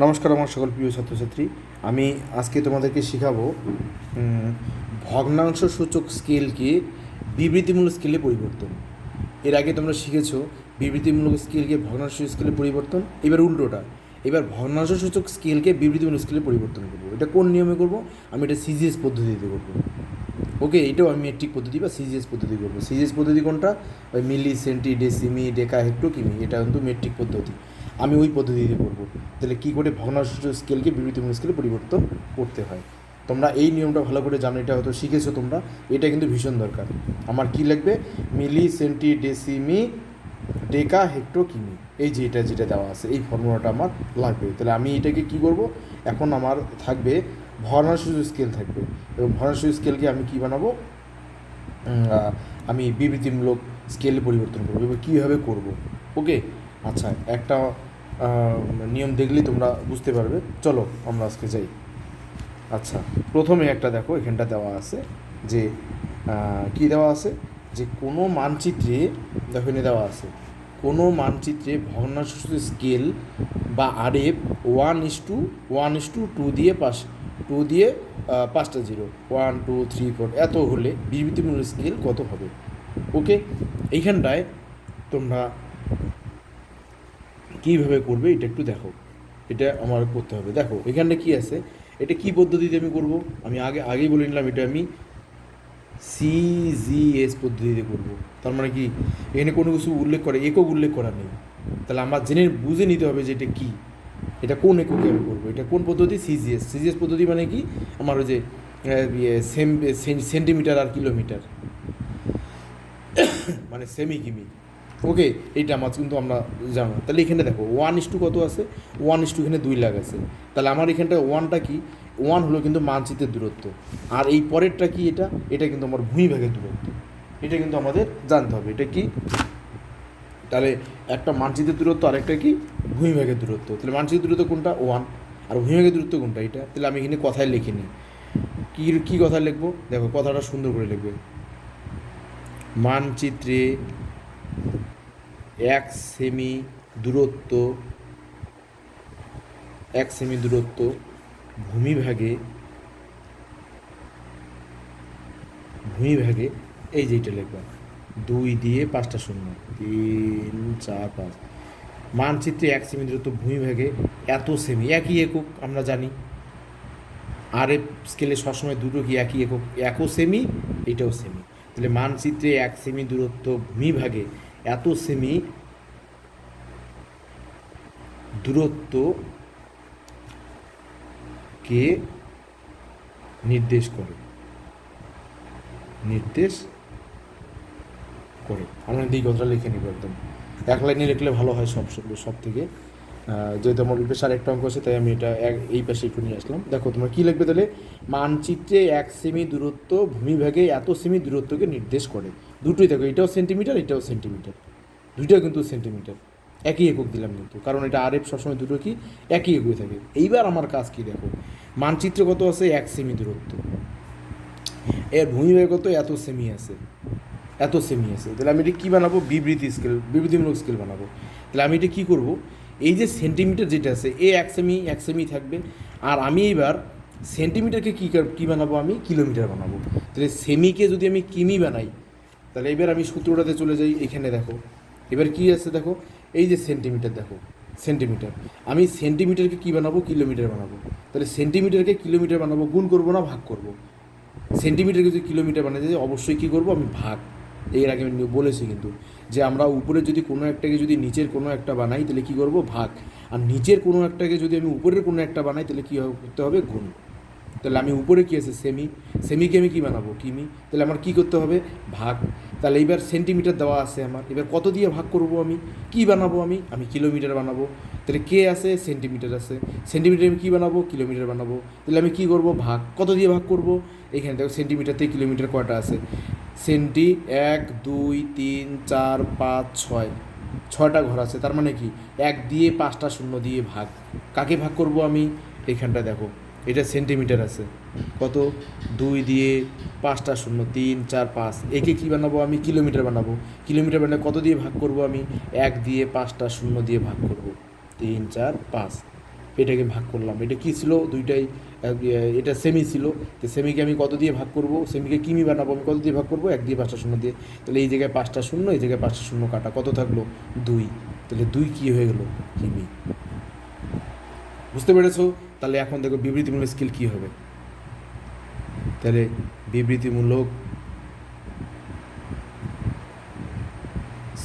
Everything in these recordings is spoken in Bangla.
নমস্কার আমার সকল প্রিয় ছাত্রছাত্রী। আমি আজকে তোমাদেরকে শেখাবো ভগ্নাংশ সূচক স্কেলকে বিবৃতিমূলক স্কেলে পরিবর্তন। এর আগে তোমরা শিখেছো বিবৃতিমূলক স্কেলকে ভগ্নাংশ স্কেলে পরিবর্তন, এবার উল্টোটা। এবার ভগ্নাংশ সূচক স্কেলকে বিবৃতিমূলক স্কেলে পরিবর্তন করব। এটা কোন নিয়মে করব? আমি এটা সিজিএস পদ্ধতিতে করব। ওকে, এটাও আমি মেট্রিক পদ্ধতি বা সিজিএস পদ্ধতি করব। সিজিএস পদ্ধতি কোনটা? ওই মিলি সেন্টি ডেসিমি ডেকা হেক্টো কিমি এটা কিন্তু মেট্রিক পদ্ধতি। আমি ওই পদ্ধতিতে করব। তাহলে কী করে ভগ্নাংশ স্কেলকে বিবৃতিমূলক স্কেলে পরিবর্তন করতে হয়? তোমরা এই নিয়মটা ভালো করে জানো, এটা হয়তো শিখেছো তোমরা, এটা কিন্তু ভীষণ দরকার। আমার কি লাগবে? মিলি সেন্টি ডেসিমি ডেকা হেক্টো কিমি এই যে এটা যেটা দেওয়া আছে, এই ফর্মুলাটা আমার লাগবে। তাহলে আমি এটাকে কি করব? এখন আমার থাকবে ভগ্নাংশ স্কেল থাকবে। এবং ভগ্নাংশ স্কেলকে আমি কি বানাবো? আমি বিবৃতিমূলক স্কেলে পরিবর্তন করব। এবার কীভাবে করব? ওকে? আচ্ছা একটা নিয়ম দেখলেই তোমরা বুঝতে পারবে। চলো, আমরা আজকে যাই। আচ্ছা প্রথমে একটা দেখো, এখানটা দেওয়া আছে যে কি দেওয়া আছে? যে কোনো মানচিত্রে, দেখো এনে দেওয়া আছে, কোনো মানচিত্রে ভগ্নাংশ স্কেল বা RF one is to one is to two দিয়ে পাঁচ টু দিয়ে পাঁচটা zero. One two three four এত হলে বিবৃতিমূলক স্কেল কত হবে? ওকে এইখানটায় তোমরা কীভাবে করবে এটা একটু দেখো। এটা আমার করতে হবে। দেখো এখানটা কি আছে? এটা কি পদ্ধতিতে আমি করব? আমি আগে, আগেই বলে নিলাম, এটা আমি সিজিএস পদ্ধতিতে করব। তার মানে কি? এখানে কোনো কিছু উল্লেখ করে, একক উল্লেখ করা নেই। তাহলে আমার জেনে, বুঝে নিতে হবে যে এটা কী। এটা কোন এককে আমি করব? এটা কোন পদ্ধতি? সিজিএস সিজিএস পদ্ধতি মানে কি? আমার ওই যে সেম সেন্টিমিটার আর কিলোমিটার। মানে সেমি কিমি ওকে এইটা আমার কিন্তু আমরা জানো তাহলে এখানে দেখো ওয়ান ইস টু কত আছে? ওয়ান ইস টু এখানে দুই লাখ আছে। তাহলে আমার এখানটা ওয়ানটা কি? ওয়ান হলো কিন্তু মানচিত্রের দূরত্ব। আর এই পরেরটা কি এটা? এটা কিন্তু আমার ভূমিভাগের দূরত্ব। এটা কিন্তু আমাদের জানতে হবে। এটা কি? তাহলে একটা মানচিত্রের দূরত্ব আর একটা কি? ভূমিভাগের দূরত্ব। তাহলে মানচিত্রের দূরত্ব কোনটা? ওয়ান আর ভূমিভাগের দূরত্ব কোনটা? এটা। তাহলে আমি এখানে কথায় লিখে নিই। কী কী কথা লিখব? দেখো, কথাটা সুন্দর করে লিখবে। মানচিত্রে এক সেমি দূরত্ব, এক সেমি দূরত্ব ভূমিভাগে ভূমিভাগে, এই যে এটা দুই দিয়ে পাঁচটা শূন্য, তিন, চার, পাঁচ। মানচিত্রে এক সেমি দূরত্ব ভূমিভাগে এত সেমি একই একক, আমরা জানি। আর এফ স্কেলে সবসময় দুটো কি একই একক? একও সেমি এটাও সেমি তাহলে মানচিত্রে এক সেমি দূরত্ব ভূমিভাগে এত সেমি দূরত্ব কে নির্দেশ করে? নির্দেশ করে। আমরা এই কথাটা লিখে নিব একদম। এক লাইনে লিখলে ভালো হয় সব সব- থেকে। যেহেতু আমার ওই পাশে আরেকটা অঙ্ক আছে, তাই আমি এটা এই পাশে একটু নিয়ে আসলাম। দেখো, তোমরা কী লিখবে তাহলে? মানচিত্রে এক সেমি দূরত্ব, ভূমিভাগে এত সেমি দূরত্বকে নির্দেশ করে। দুটোই দেখো এটাও সেন্টিমিটার এটাও সেন্টিমিটার দুইটাও কিন্তু সেন্টিমিটার একই একক দিলাম কিন্তু, কারণ এটা আর সবসময় দুটো কি? একই একক থাকে। এইবার আমার কাজ কি দেখো? মানচিত্রে কত আছে? এক সেমি দূরত্ব। এর ভূমিভাগে কত? এত সেমি আছে। এত সেমি আছে। তাহলে আমি এটা কী বানাবো? বিবৃতি স্কেল বিবৃতিমূলক স্কেল বানাবো। তাহলে আমি এটা কী করব? এই যে সেন্টিমিটার যেটা আছে, এ এক সেমি এক সেমি থাকবে। আর আমি এইবার সেন্টিমিটারকে কী কী বানাবো আমি? কিলোমিটার বানাবো। তাহলে সেমিকে যদি আমি কিমি বানাই তাহলে এবার আমি সূত্রটাতে চলে যাই, এখানে দেখো। এবার কি আছে দেখো? এই যে সেন্টিমিটার দেখো সেন্টিমিটার আমি সেন্টিমিটারকে কী বানাবো? কিলোমিটার বানাবো। তাহলে সেন্টিমিটারকে কিলোমিটার বানাবো, গুণ করব না ভাগ করব? সেন্টিমিটারকে যদি কিলোমিটার বানাতে যাই, অবশ্যই কী করব? আমি ভাগ। এর আগে আমি বলেছি কিন্তু যে আমরা উপরে যদি কোনো একটাকে যদি নিচের কোনো একটা বানাই, তাহলে কী করব? ভাগ। আর নিচের কোনো একটাকে যদি আমি উপরের কোনো একটা বানাই, তাহলে কী করতে হবে? গুণ। তাহলে আমি উপরে কী আছে? সেমি সেমিকে আমি কী বানাবো? কিমি? তাহলে আমার কী করতে হবে? ভাগ। তাহলে এবার সেন্টিমিটার দেওয়া আছে আমার। এবার কত দিয়ে ভাগ করব আমি? কি বানাবো আমি? আমি কিলোমিটার বানাবো। তাহলে কে আছে? সেন্টিমিটার আছে। সেন্টিমিটার আমি কী বানাবো? কিলোমিটার বানাবো। তাহলে আমি কী করব? ভাগ। কত দিয়ে ভাগ করব? এখানে দেখো সেন্টিমিটার থেকে কিলোমিটার কয়টা আছে? সেন্টি এক, দুই, তিন, চার, পাঁচ, ছয়। ছয়টা ঘর আছে। তার মানে কি? এক দিয়ে পাঁচটা শূন্য দিয়ে ভাগ। কাকে ভাগ করব আমি? এখানটা দেখো। এটা সেন্টিমিটার আছে। কত? দুই দিয়ে পাঁচটা শূন্য, তিন, চার, পাঁচ। একে কী বানাবো আমি? কিলোমিটার বানাবো। কিলোমিটার বানালে কত দিয়ে ভাগ করব আমি? এক দিয়ে পাঁচটা শূন্য দিয়ে ভাগ করব। তিন, চার, পাঁচ। এটাকে ভাগ করলাম। এটা কী ছিল? দুইটাই এটা সেমি ছিল। তো সেমিকে আমি কত দিয়ে ভাগ করব? সেমিকে কিমি বানাবো? আমি কত দিয়ে ভাগ করব? এক দিয়ে পাঁচটা শূন্য দিয়ে। তাহলে এই জায়গায় পাঁচটা শূন্য, এই জায়গায় পাঁচটা শূন্য কাটা। কত থাকল? দুই। তাহলে দুই কী হয়ে গেল? কিমি। বুঝতে পেরেছ? তাহলে এখন দেখো বিবৃতিমূলক স্কিল কী হবে? তাহলে বিবৃতিমূলক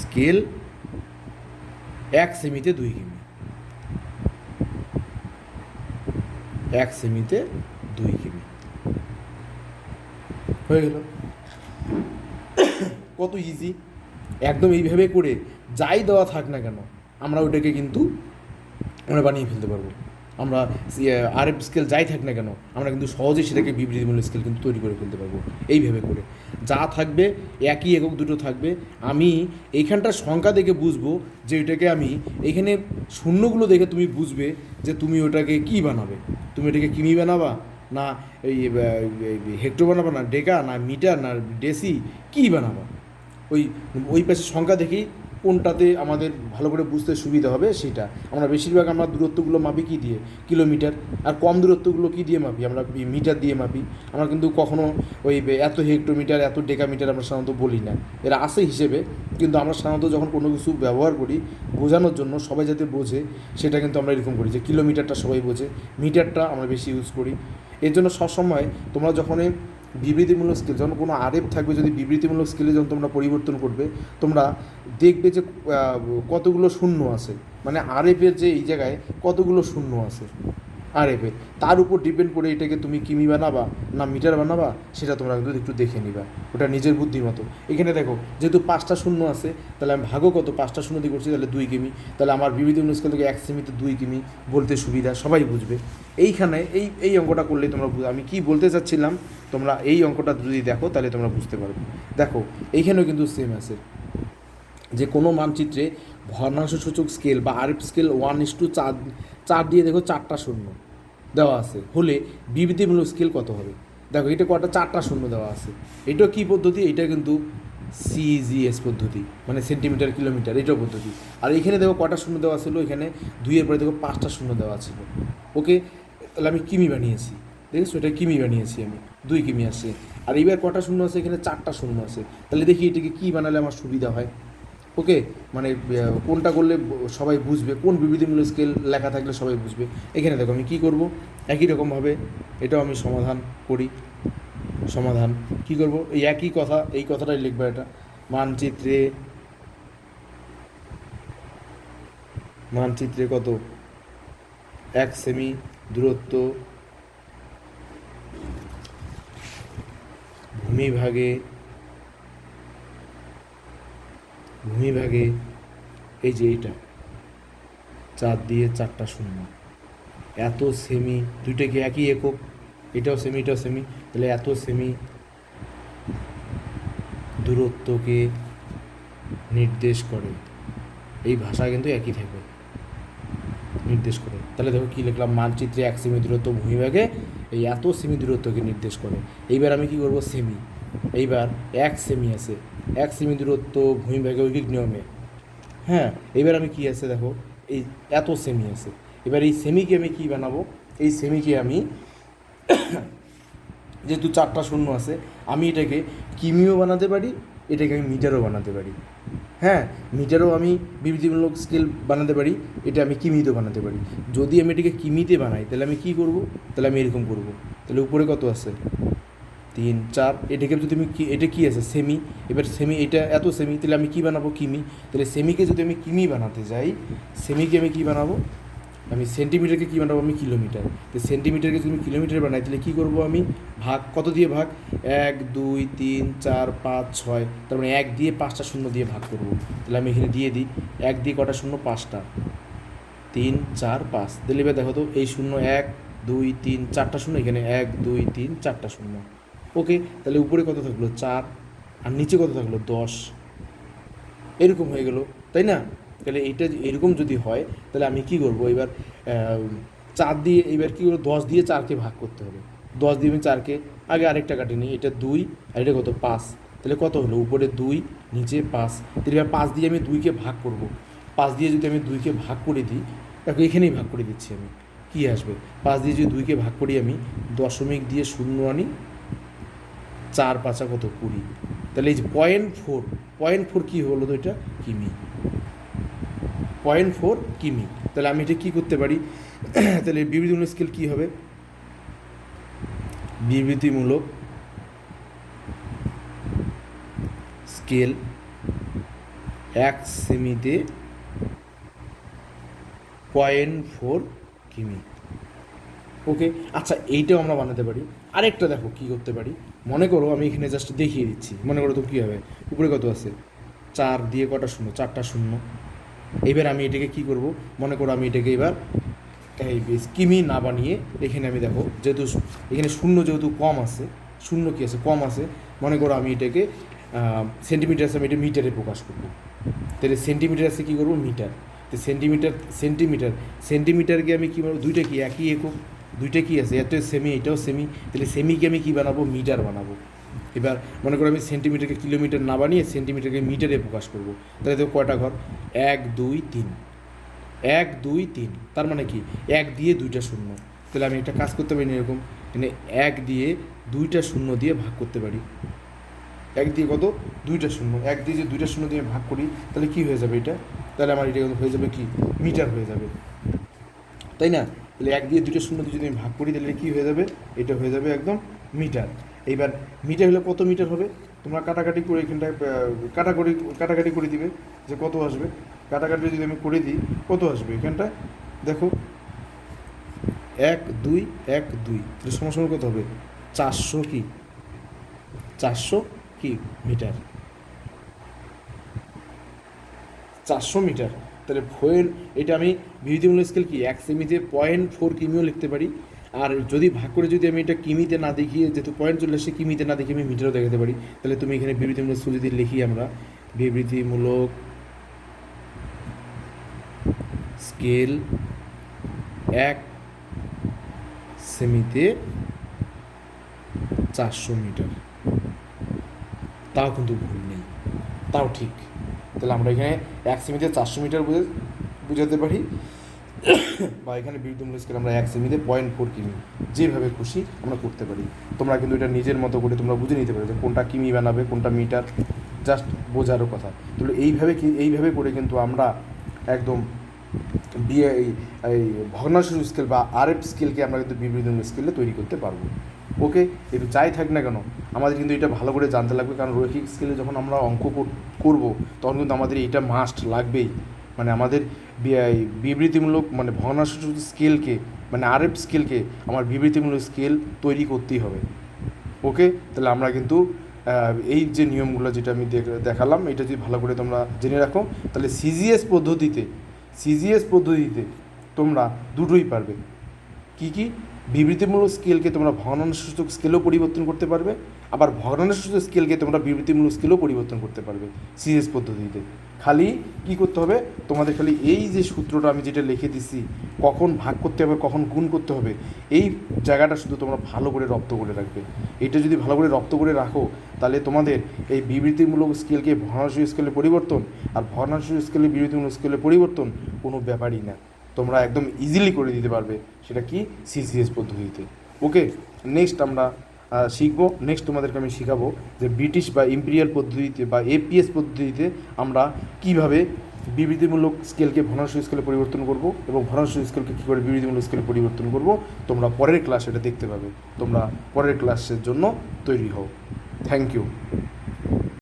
স্কেল এক সেমিতে দুই কিমি। এক সেমিতে দুই কিমি। হয়ে গেল। কত ইজি একদম এইভাবে করে যাই দেওয়া থাক না কেন, আমরা ওটাকে কিন্তু আমরা বানিয়ে ফেলতে পারব। আমরা আর এফ স্কেল যাই থাক না কেন, আমরা কিন্তু সহজেই সেটাকে বিবৃতিমূলক স্কেল কিন্তু তৈরি করে ফেলতে পারব এইভাবে করে। যা থাকবে, একই একক দুটো থাকবে। আমি এইখানটার সংখ্যা দেখে বুঝব যে এটাকে আমি, এখানে শূন্যগুলো দেখে তুমি বুঝবে যে তুমি ওটাকে কি বানাবে। তুমি এটাকে কিমি বানাবা? না, এই হেক্টো বানাবা? না ডেকা? না মিটার? না ডেসি? কী বানাবা? ওই ওই পাশে সংখ্যা দেখেই কোনটাতে আমাদের ভালো করে বুঝতে সুবিধা হবে সেটা। আমরা বেশিরভাগ আমরা দূরত্বগুলো মাপি কী দিয়ে? কিলোমিটার। আর কম দূরত্বগুলো কী দিয়ে মাপি? আমরা মিটার দিয়ে মাপি। আমরা কিন্তু কখনো ওই এত হেক্টোমিটার, এত ডেকামিটার আমরা সাধারণত বলি না। এরা আসে হিসেবে, কিন্তু আমরা সাধারণত যখন কোনো কিছু ব্যবহার করি বোঝানোর জন্য সবাই যাতে বোঝে, সেটা কিন্তু আমরা এরকম করি যে কিলোমিটারটা সবাই বোঝে, মিটারটা আমরা বেশি ইউজ করি। এর জন্য সবসময় তোমরা যখনই বিবৃতিমূলক স্কিল যখন কোনো আরেপ থাকবে, যদি বিবৃতিমূলক স্কিলে যখন তোমরা পরিবর্তন করবে, তোমরা দেখবে যে কতগুলো শূন্য আছে। মানে আরেপের যে এই জায়গায় কতগুলো শূন্য আছে। আরেপে তার উপর ডিপেন্ড করে এটাকে তুমি কিমি বানাবা না মিটার বানাবা, সেটা তোমরা কিন্তু একটু দেখে নিবা। ওটা নিজের বুদ্ধি মতো। এখানে দেখো, যেহেতু পাঁচটা শূন্য আছে, তাহলে আমি ভাগও কত? পাঁচটা শূন্য দিয়ে করছি, তাহলে দুই কিমি। তাহলে আমার বিবৃতিমূলক স্কেল থেকে এক সেমিতে দুই কিমি বলতে সুবিধা, সবাই বুঝবে। এইখানে, এই এই অঙ্কটা করলেই তোমরা আমি কি বলতে চাচ্ছিলাম, তোমরা এই অঙ্কটা যদি দেখো, তাহলে তোমরা বুঝতে পারবে। দেখো, এইখানেও কিন্তু সেম আছে। যে কোনো মানচিত্রে ভগ্নাংশ সূচক স্কেল বা RF scale one is to চার চার দিয়ে দেখো চারটা শূন্য। দেওয়া আছে। হলে বিবৃতিমূলক স্কেল কত হবে? দেখো, এটা কটা চারটা শূন্য দেওয়া আছে। এটা কী পদ্ধতি? এটা কিন্তু সিজিএস পদ্ধতি মানে সেন্টিমিটার কিলোমিটার এটাও পদ্ধতি। আর এখানে দেখো কটা শূন্য দেওয়া ছিল? এখানে দুইয়ের পরে দেখো পাঁচটা শূন্য দেওয়া ছিল। ওকে? তাহলে আমি কিমি বানিয়েছি। দেখেছ? এটা কিমি বানিয়েছি আমি। দুই কিমি আসছে আর এইবার কটা শূন্য আছে? এখানে চারটা শূন্য আছে। তাহলে দেখি এটাকে কী বানালে আমার সুবিধা হয়? ওকে মানে কোনটা করলে সবাই বুঝবে, কোন বিবৃতিমূলক স্কেল লেখা থাকলে সবাই বুঝবে। এখানে দেখো আমি কী করব? একই রকমভাবে এটাও আমি সমাধান করি। সমাধান, কি করব? এই একই কথা, এই কথাটাই লিখব এটা। মানচিত্রে মানচিত্রে কত? এক সেমি দূরত্ব ভূমিভাগে ভূমিভাগে এই যে এইটা চার দিয়ে চারটা শূন্য। এত সেমি দুইটা কি একই একক? এটাও সেমি এটাও সেমি তাহলে এত সেমি দূরত্বকে নির্দেশ করে। এই ভাষা কিন্তু একই থাকবে। নির্দেশ করে। তাহলে দেখো কী লিখলাম? মানচিত্রে এক সেমি দূরত্ব ভূমিভাগে এই এত সেমি দূরত্বকে নির্দেশ করে। এইবার আমি কি করব? সেমি এইবার এক সেমি আছে। এক সেমি দূরত্ব ভূমিভাগে ঐকিক নিয়মে। হ্যাঁ এবার আমি কি আছে দেখো, এই এত সেমি আছে। এবার এই সেমিকে আমি কি বানাবো? এই সেমিকে আমি যেহেতু চারটা শূন্য আছে, আমি এটাকে কিমিও বানাতে পারি, এটাকে আমি মিটারও বানাতে পারি। হ্যাঁ মিটারও আমি বিবৃতিমূলক স্কেল বানাতে পারি, এটা আমি কিমিতেও বানাতে পারি। যদি আমি এটাকে কিমিতে বানাই, তাহলে আমি কি করব? তাহলে আমি এরকম করব। তাহলে উপরে কত আছে? তিন, চার এটাকে যদি আমি কি, এটা কী আছে? সেমি। এবার সেমি, এটা এত সেমি, তাহলে আমি কি বানাবো? কিমি। তাহলে সেমিকে যদি আমি কিমি বানাতে যাই, সেমিকে আমি কি বানাবো? আমি সেন্টিমিটারকে কী বানাবো? আমি কিলোমিটার। তো সেন্টিমিটারকে যদি আমি কিলোমিটার বানাই, তাহলে কী করব আমি? ভাগ, কত দিয়ে ভাগ? এক, দুই, তিন, চার, পাঁচ, ছয়। তার মানে এক দিয়ে পাঁচটা শূন্য দিয়ে ভাগ করব। তাহলে আমি এখানে দিয়ে দিই, এক দিয়ে কটা শূন্য? পাঁচটা। তিন, চার, পাঁচ। তাহলে এবার দেখো তো, এই শূন্য এক, দুই, তিন, চারটা শূন্য। এখানে এক, দুই, তিন, চারটা শূন্য। ওকে, তাহলে উপরে কত থাকল? চার। আর নিচে কত থাকল? দশ। এরকম হয়ে গেল, তাই না? তাহলে এইটা এরকম যদি হয়, তাহলে আমি কি করব? এবার চার দিয়ে, এবার কী করব? দশ দিয়ে চারকে ভাগ করতে হবে। দশ দিয়ে আমি চারকে আগে আরেকটা কাটি নিই। এটা দুই, আর এটা কত? পাঁচ। তাহলে কত হলো? উপরে দুই, নিচে পাঁচ। তাহলে এবার পাঁচ দিয়ে আমি দুইকে ভাগ করব। পাঁচ দিয়ে যদি আমি দুইকে ভাগ করে দিই তাকে এখানেই ভাগ করে দিচ্ছি আমি। কী আসবে? পাঁচ দিয়ে যদি দুইকে ভাগ করি আমি, দশমিক দিয়ে শূন্য আনি চার পাঁচা কত? কুড়ি। তাহলে এই যে পয়েন্ট ফোর পয়েন্ট ফোর কী হলো তো এটা? কিমি। পয়েন্ট ফোর কিমি। তাহলে আমি এটা কী করতে পারি? তাহলে বিবৃতিমূলক স্কেল কী হবে? বিবৃতিমূলক স্কেল এক সেমিতে পয়েন্ট ফোর কিমি। ওকে আচ্ছা এইটাও আমরা বানাতে পারি। আরেকটা দেখো, কী করতে পারি? মনে করো আমি এখানে জাস্ট দেখিয়ে দিচ্ছি। মনে করো তো কী হবে? উপরে কত আছে? চার দিয়ে কটা শূন্য? চারটা শূন্য। এবার আমি এটাকে কি করব? মনে করো আমি এটাকে এবার, এই কিমি না বানিয়ে এখানে আমি দেখো, যেহেতু এখানে শূন্য যেহেতু কম আছে, শূন্য কী আছে? কম আছে। মনে করো আমি এটাকে সেন্টিমিটার আমি এটা মিটারে প্রকাশ করব। তাহলে সেন্টিমিটার আছে কী করব? মিটার তো সেন্টিমিটার সেন্টিমিটার সেন্টিমিটারকে আমি কী বলব? দুইটা কি? একই একক? দুইটা কি আছে? এটাও সেমি এটাও সেমি তাহলে সেমিকে আমি কী বানাবো? মিটার বানাবো। এবার মনে করো আমি সেন্টিমিটারকে কিলোমিটার না বানিয়ে সেন্টিমিটারকে মিটারে প্রকাশ করব। তাহলে তো কয়টা ঘর? এক, দুই, তিন। এক, দুই, তিন। তার মানে কি? এক দিয়ে দুইটা শূন্য। তাহলে আমি একটা কাজ করতে পারি এরকম? মানে এক দিয়ে দুইটা শূন্য দিয়ে ভাগ করতে পারি। এক দিয়ে কত? দুইটা শূন্য। এক দিয়ে যে দুইটা শূন্য দিয়ে ভাগ করি, তাহলে কি হয়ে যাবে এটা? তাহলে আমার এটা হয়ে যাবে কি? মিটার হয়ে যাবে। তাই না? তাহলে এক দিয়ে দুটো শূন্য দিয়ে যদি আমি ভাগ করি, তাহলে কী হয়ে যাবে? এটা হয়ে যাবে একদম মিটার। এইবার মিটার হলে কত মিটার হবে? তোমরা কাটাকাটি করে এখানটায় কাটাকাটি কাটাকাটি করে দিবে যে কত আসবে। কাটাকাটি যদি আমি করে দিই, কত আসবে এখানটায় দেখো, এক, দুই এক, দুই। তাহলে সমস্যা কত হবে? চারশো কি? চারশো কি মিটার? চারশো মিটার। তাহলে ভয়ের এটা আমি বিভূতিমূলক স্কেল কি? এক সেমিতে পয়েন্ট ফোর কিমিও লিখতে পারি। আর যদি ভাগ করে যদি আমি এটা কিমিতে না দেখিয়ে, যেহেতু পয়েন্ট চলে আসে কিমিতে না দেখিয়ে আমি মিটারও দেখাতে পারি, তাহলে তুমি এখানে বিবৃতিমূলক স্কুল যদি লিখি আমরা, বিবৃতিমূলক স্কেল এক সেমিতে চারশো মিটার। তাও কিন্তু ভুল নেই। তাও ঠিক। তাহলে আমরা এখানে এক সেমিতে চারশো মিটার বুঝে, বুঝাতে পারি। বা এখানে বিরুদ্ধমূলক স্কেল আমরা এক সেমিতে পয়েন্ট ফোর কিমি। যেভাবে খুশি আমরা করতে পারি। তোমরা কিন্তু এটা নিজের মতো করে তোমরা বুঝে নিতে পারো যে কোনটা কিমি বানাবে, কোনটা মিটার। জাস্ট বোঝারও কথা। তাহলে এইভাবে এইভাবে করে কিন্তু আমরা একদম বিয়ে এই এই স্কেল বা আরএফ স্কেলকে আমরা কিন্তু বিবৃতিমূলক স্কেলে তৈরি করতে পারব। ওকে একটু যাই থাক না কেন, আমাদের কিন্তু এটা ভালো করে জানতে লাগবে, কারণ রৈখিক স্কেলে যখন আমরা অঙ্ক কর- করব, তখন কিন্তু আমাদের এটা মাস্ট লাগবেই। মানে আমাদের বিবৃতিমূলক মানে ভগ্নাংশ স্কেলকে মানে আরএফ স্কেলকে আমার বিবৃতিমূলক স্কেল তৈরি করতেই হবে। ওকে তাহলে আমরা কিন্তু এই যে নিয়মগুলো যেটা আমি দেখ- দেখালাম, এটা যদি ভালো করে তোমরা জেনে রাখো, তাহলে সিজিএস পদ্ধতিতে সিজিএস পদ্ধতিতে তোমরা দুটোই পারবে। কি কি? বিবৃতিমূলক স্কেলকে তোমরা ভগ্নাংশসূচক স্কেলও পরিবর্তন করতে পারবে। আবার ভগ্নানুসূচক স্কেলকে তোমরা বিবৃতিমূলক স্কেলও পরিবর্তন করতে পারবে সিজিএস পদ্ধতিতে। খালি কি করতে হবে? তোমাদের খালি এই যে সূত্রটা আমি যেটা লিখে দিছি, কখন ভাগ করতে হবে, কখন গুণ করতে হবে, এই জায়গাটা শুধু তোমরা ভালো করে রপ্ত করে রাখবে। এটা যদি ভালো করে রপ্ত করে রাখো, তাহলে তোমাদের এই বিবৃতিমূলক স্কেলকে ভগ্নাংশ স্কেলে পরিবর্তন আর ভগ্নাংশ স্কেলে বিবৃতিমূলক স্কেলে পরিবর্তন কোনো ব্যাপারই না। তোমরা একদম ইজিলি করে দিতে পারবে সেটা কি? সিসিএস পদ্ধতিতে। ওকে নেক্সট আমরা শিখব। নেক্সট তোমাদেরকে আমি শেখাবো যে ব্রিটিশ বা ইম্পেরিয়াল পদ্ধতিতে বা এপিএস পদ্ধতিতে আমরা কীভাবে বিবৃতিমূলক স্কেলকে ভনাংশ স্কেলে পরিবর্তন করব এবং ভনাংশ স্কেলকে কী করে বিবৃতিমূলক স্কেলে পরিবর্তন করব, তোমরা পরের ক্লাস এটা দেখতে পাবে। তোমরা পরের ক্লাসের জন্য তৈরি হও। Thank you